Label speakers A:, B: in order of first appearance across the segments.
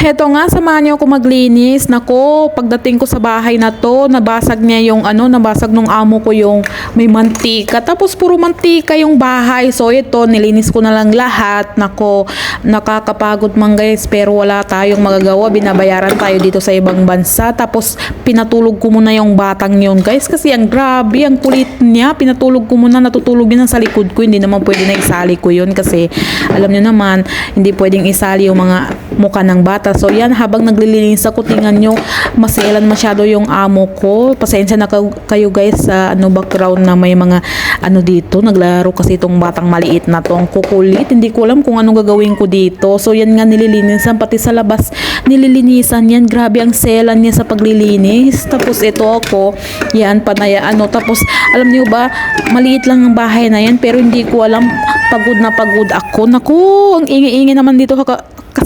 A: Heto nga, samahan niyo ako maglinis. Nako, pagdating ko sa bahay na to, nabasag niya yung ano, nabasag nung amo ko yung may mantika. Tapos puro mantika yung bahay. So ito, nilinis ko na lang lahat. Nako, nakakapagod man guys, pero wala tayong magagawa. Binabayaran tayo dito sa ibang bansa. Tapos pinatulog ko muna yung batang yun guys. Kasi ang grabe, ang kulit niya. Pinatulog ko muna, natutulog yun sa likod ko. Hindi naman pwede na isali ko yun kasi alam niyo naman, hindi pwedeng isali yung mga mukha ng bata. So yan, habang naglilinis ako, tingnan nyo, maselan masyado yung amo ko. Pasensya na ka- kayo guys sa ano background na may mga ano dito. Naglaro kasi itong batang maliit na to. Ang kukulit. Hindi ko alam kung anong gagawin ko dito. So yan nga nililinisan. Pati sa labas nililinisan yan. Grabe ang selan niya sa paglilinis. Tapos ito ako, yan, panaya ano. Tapos alam niyo ba, maliit lang ang bahay na yan. Pero hindi ko alam, pagod na pagod ako. Naku, ang ingi-ingi naman dito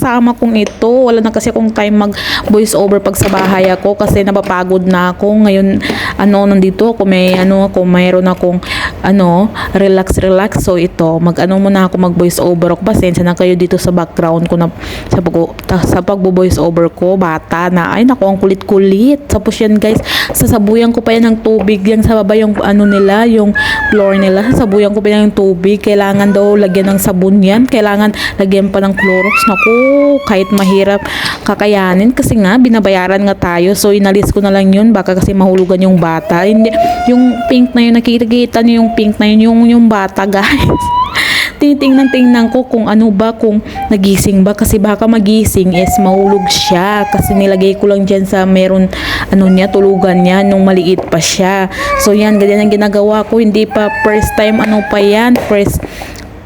A: kasama kong ito. Wala na kasi akong time mag voice over pag sa bahay ako kasi napapagod na ako. Ngayon, ano, nandito ako, may ano ako, mayroon akong ano, relax, relax. So ito, mag ano muna ako mag voice over ako. Pasensya na kayo dito sa background ko na sa pag sa pagbo voice over ko, bata na. Ay nako, ang kulit-kulit. Tapos yan guys, sasabuyan ko pa yan ng tubig. Yan sa baba yung ano nila, yung floor nila. Sasabuyan ko pa yan ng tubig. Kailangan daw lagyan ng sabon yan. Kailangan lagyan pa ng Clorox. Naku, kahit mahirap kakayanin kasi nga binabayaran nga tayo. So inalis ko na lang yun baka kasi mahulugan yung bata. Hindi yung pink na yun nakikita niyo yung pink na yun. Yung yung bata guys. tinitingnan tingnan ko kung ano ba kung nagising ba. Kasi baka magising is mahulog siya. Kasi nilagay ko lang dyan sa meron ano niya tulugan niya nung maliit pa siya. So yan. Ganyan ang ginagawa ko. Hindi pa first time ano pa yan. First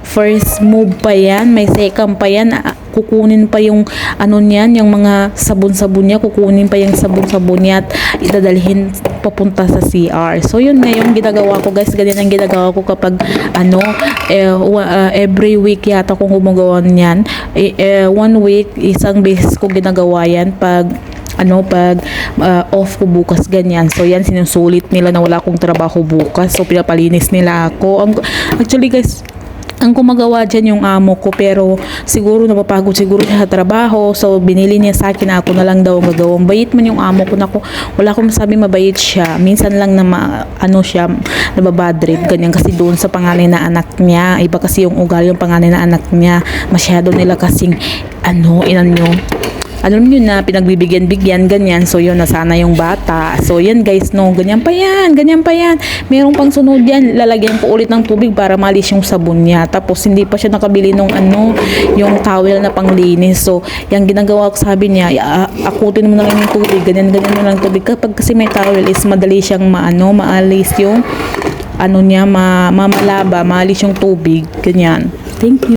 A: first move pa yan, may second pa yan, ah, kukunin pa yung ano niyan, yung mga sabon-sabon niya, kukunin pa yung sabon-sabon niya at idadalhin papunta sa CR. So yun nga yung ginagawa ko guys, ganyan ang ginagawa ko kapag ano, eh, ah, every week yata kung gumagawa niyan. Eh, eh, one week, isang beses ko ginagawa yan pag ano pag ah, off ko bukas ganyan so yan sinusulit nila na wala akong trabaho bukas so pinapalinis nila ako ang, actually guys ang gumagawa dyan yung amo ko pero siguro napapagod siguro siya sa trabaho. So binili niya sa akin ako na lang daw ang gagawang bayit man yung amo ko. Nako wala akong masabi mabait siya. Minsan lang na ma, ano siya nababadrip ganyan. Kasi doon sa panganay na anak niya iba kasi yung ugali yung panganay na anak niya. Masyado nila kasing ano inan nyo alam nyo na pinagbibigyan-bigyan ganyan. So yun nasana yung bata. So yan guys no ganyan pa yan ganyan pa yan. Merong pang sunod yan lalagyan ko ulit ng tubig para malis yung sabon niya. Tapos hindi pa siya nakabili nung ano yung towel na panglinis. So yung ginagawa ko sabi niya "Ah, akutin mo na lang yung tubig ganyan ganyan mo lang tubig. Kapag kasi may towel is madali siyang maano maalis yung ano niya ma, mamalaba maalis yung tubig ganyan. Thank you